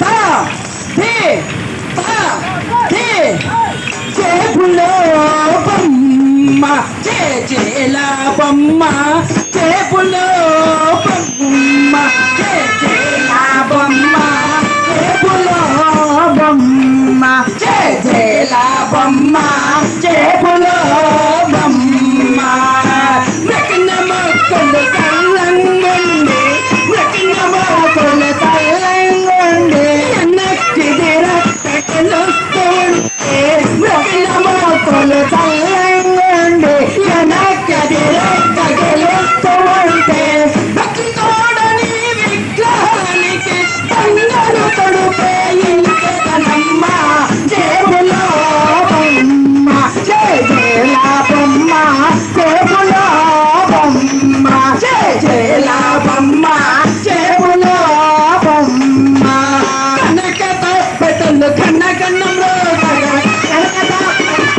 ท่าที่ท่าทีเจ็บโลบัมมาเจเจลาบัมมาเจ็บโล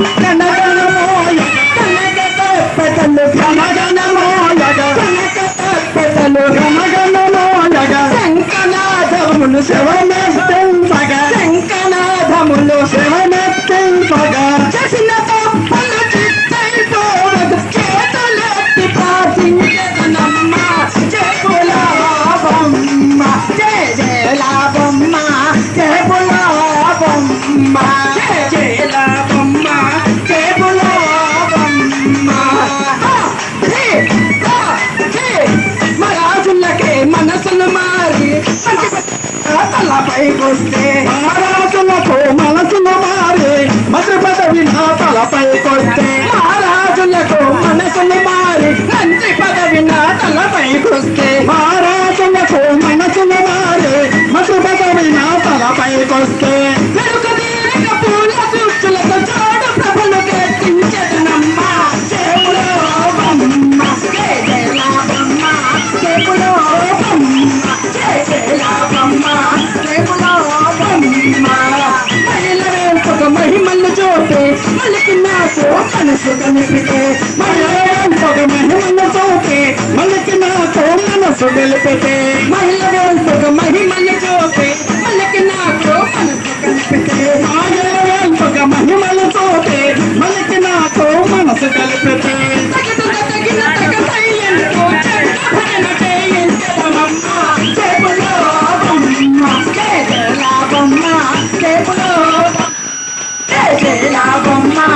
Canadá. sé. మనసుకు నిపితే మహిళ పొగ మహిమను చూపే మనకి నాతో మనసు గెలిపితే మహిళ పొగ మహిమను చూపే మనకి నాతో మనసు గెలిపితే మహిళ పొగ మహిమను చూపే మనకి నాతో మనసు గెలిపితే లాభమ్మా